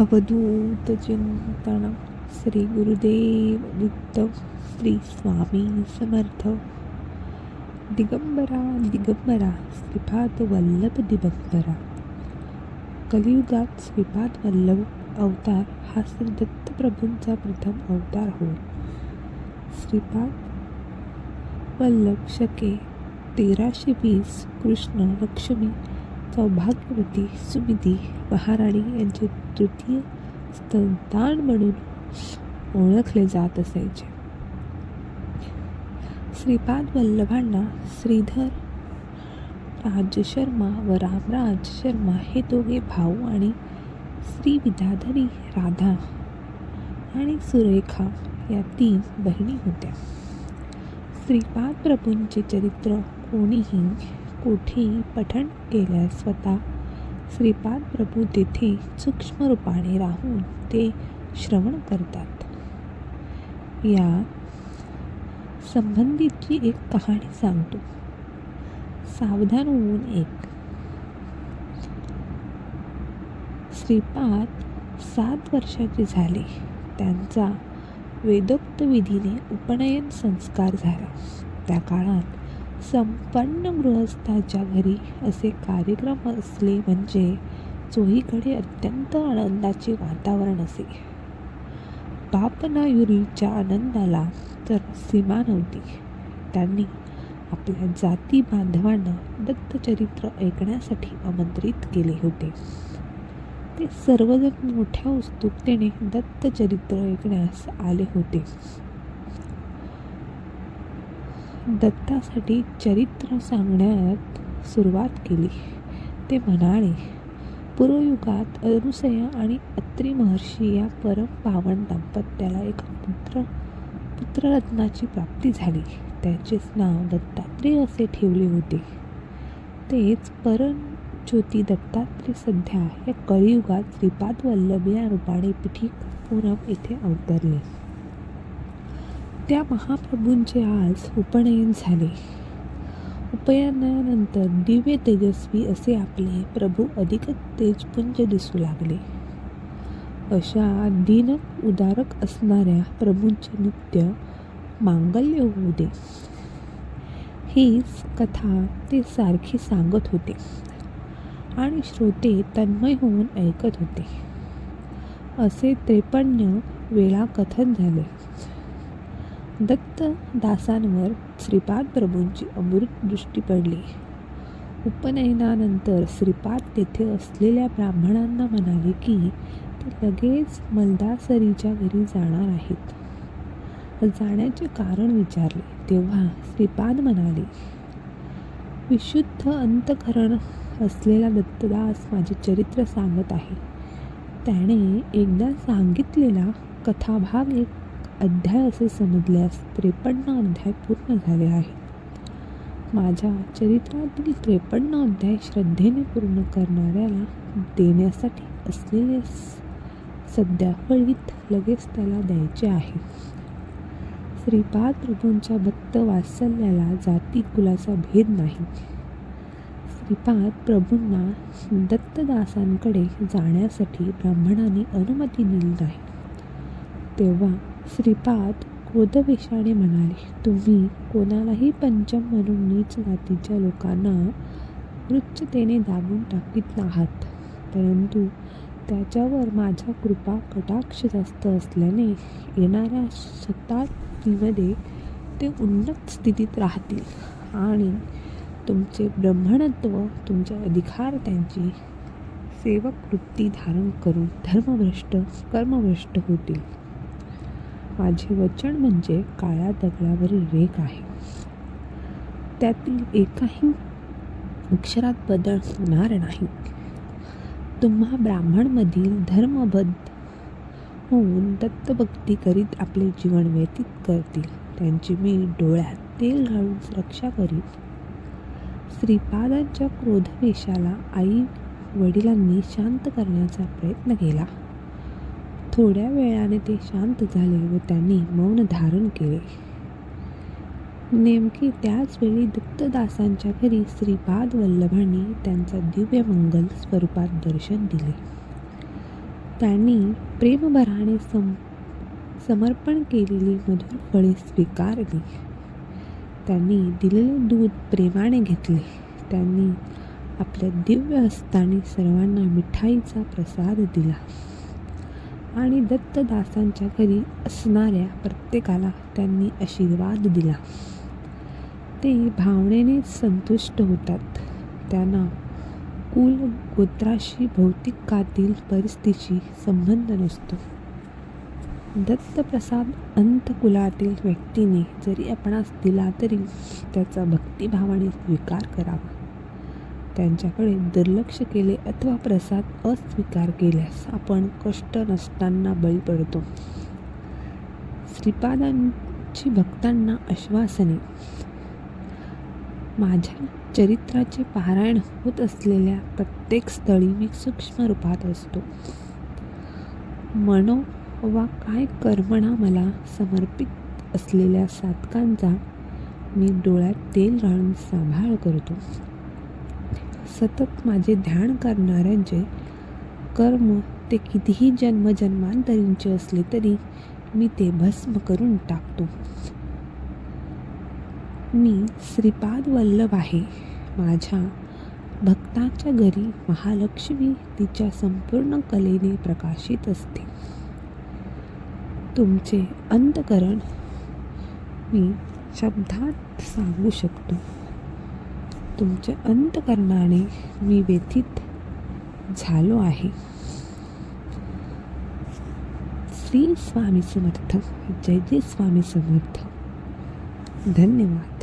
अवधूत चिंतन श्री गुरुदेव दत्त श्री स्वामी समर्थ दिगंबरा दिगंबरा श्रीपाद वल्लभ दिगंबरा कलियुगात श्रीपाद वल्लभ अवतार हा श्री दत्तप्रभूंचा प्रथम अवतार होय। श्रीपाद वल्लभ शके तेराशे वीस कृष्ण लक्ष्मी सौभाग्यवती सुविधी महाराणी यांचे तृतीय संतान म्हणून ओळखले जात असायचे. श्रीपाद वल्लभांना श्रीधर राज शर्मा व रामराज शर्मा हे दोघे भाऊ आणि श्री विद्याधरी राधा आणि सुरेखा या तीन बहिणी होत्या. श्रीपाद प्रभूंचे चरित्र कोणीही कोठी पठण केल्यास स्वतः श्रीपाद प्रभू तेथे सूक्ष्म रूपाने राहून ते श्रवण करतात. या संबंधितची एक कहाणी सांगतो. सावधान होऊन एक. श्रीपाद सात वर्षाचे झाले. त्यांचा वेदोक्त विधीने उपनयन संस्कार झाला. त्या काळात संपन्न गृहस्थाच्या घरी असे कार्यक्रम असले म्हणजे चोहीकडे अत्यंत आनंदाचे वातावरण असे. बापनायुरीच्या आनंदाला तर सीमा नव्हती. त्यांनी आपल्या जाती बांधवांना दत्तचरित्र ऐकण्यासाठी आमंत्रित केले होते. ते सर्वजण मोठ्या उत्सुकतेने दत्तचरित्र ऐकण्यास आले होते. दत्तासाठी चरित्र सांगण्यात सुरुवात केली. ते म्हणाले पूर्वयुगात अनुसय आणि अत्री महर्षी या परम पावन दाम्पत्याला एक पुत्र पुत्ररत्नाची प्राप्ती झाली. त्याचेच नाव दत्तात्रेय असे ठेवले होते. तेच परम ज्योती दत्तात्रेय सध्या या कलियुगात श्रीपाद वल्लभ या रूपाने पिठी पूनम येथे अवतरले. त्या महाप्रभूंचे आज उपनयन झाले. उपनयनानंतर दिव्य तेजस्वी असे आपले प्रभू अधिकच तेजपुंज दिसू लागले. अशा दिनक उदारक असणाऱ्या प्रभूंचे नृत्य मांगल्य होऊ दे. हीच कथा ते सारखी सांगत होते आणि श्रोते तन्मय होऊन ऐकत होते. असे त्रेपन्न वेळा कथन झाले. दत्त दासांवर श्रीपाद प्रभूंची अमृत दृष्टी पडली. उपनयनानंतर श्रीपाद तेथे असलेल्या ब्राह्मणांना म्हणाले की ते लगेच मलदासरीच्या घरी जाणार आहेत. जाण्याचे कारण विचारले. तेव्हा श्रीपाद म्हणाले विशुद्ध अंतकरण असलेला दत्तदास माझे चरित्र सांगत आहे. त्याने एकदा सांगितलेला कथाभाग एक अध्याय असे समजल्यास त्रेपन्न अध्याय पूर्ण झाले आहेत. माझ्या चरित्रातील त्रेपन्न अध्याय श्रद्धेने पूर्ण करणाऱ्याला देण्यासाठी असलेले सध्या फळीत लगेच त्याला द्यायचे आहे. श्रीपाद प्रभूंच्या भक्त वात्सल्याला जाती कुलाचा भेद नाही. श्रीपाद प्रभूंना दत्तदासांकडे जाण्यासाठी ब्राह्मणाने अनुमती दिली नाही. तेव्हा श्रीपाद क्रोधवेशाने म्हणाले तुम्ही कोणालाही पंचम म्हणून नीच जातीच्या लोकांना वृच्छतेने दाबून टाकीत आहात. परंतु त्याच्यावर माझा कृपा कटाक्ष जास्त असल्याने येणाऱ्या शताब्दीमध्ये ते उन्नत स्थितीत राहतील आणि तुमचे ब्रह्मणत्व तुमचे अधिकार त्यांची सेवक वृत्ती धारण करून धर्मभ्रष्ट कर्मभ्रष्ट होतील. माझे वचन म्हणजे काळ्या दगडावरील रेख आहे. त्यातील एकाही अक्षरात बदल होणार नाही. तुम्हा ब्राह्मणमधील धर्मबद्ध होऊन दत्तभक्ती करीत आपले जीवन व्यतीत करतील. त्यांची मी डोळ्यात तेल घालून रक्षा करीत श्रीपादांच्या क्रोधवेशाला आई वडिलांनी शांत करण्याचा प्रयत्न केला. थोड्या वेळाने ते शांत झाले व त्यांनी मौन धारण केले. नेमके त्याचवेळी दत्तदासांच्या घरी श्रीपाद वल्लभांनी त्यांचा दिव्य मंगल स्वरूपात दर्शन दिले. त्यांनी प्रेमभराने सम समर्पण केलेली मधुर फळे स्वीकारली. त्यांनी दिलेले दूध प्रेमाने घेतले. त्यांनी आपल्या दिव्य हस्ताने सर्वांना मिठाईचा प्रसाद दिला. आणि दत्तदासांच्या घरी असणाऱ्या प्रत्येकाला त्यांनी आशीर्वाद दिला. ते भावनेने संतुष्ट होतात. त्यांना कुल गोत्राशी भौतिकातील परिस्थितीशी संबंध नसतो. दत्तप्रसाद अंतकुलातील व्यक्तीने जरी आपणास दिला तरी त्याचा भक्तिभावाने स्वीकार करावा. त्यांच्याकडे दुर्लक्ष केले अथवा प्रसाद अस्वीकार केल्यास आपण कष्ट नसताना बळी पडतो. श्रीपादांची भक्तांना आश्वासने. माझ्या चरित्राचे पारायण होत असलेल्या प्रत्येक स्थळी मी सूक्ष्म रूपात असतो. मनो वा काय कर्मणा मला समर्पित असलेल्या साधकांचा मी डोळ्यात तेल घालून सांभाळ करतो. सतत माझे ध्यान करणाऱ्यांचे कर्म ते कितीही जन्मजन्मांतरींचे असले तरी मी ते भस्म करून टाकतो. मी श्रीपाद वल्लभ आहे. माझ्या भक्तांच्या घरी महालक्ष्मी तिच्या संपूर्ण कलेने प्रकाशित असते. तुमचे अंतकरण मी शब्दात सांगू शकतो. तुमच्या अंतकरणाने मी व्यथित झालो आहे. श्री स्वामी समर्थ जय जय स्वामी समर्थ. धन्यवाद.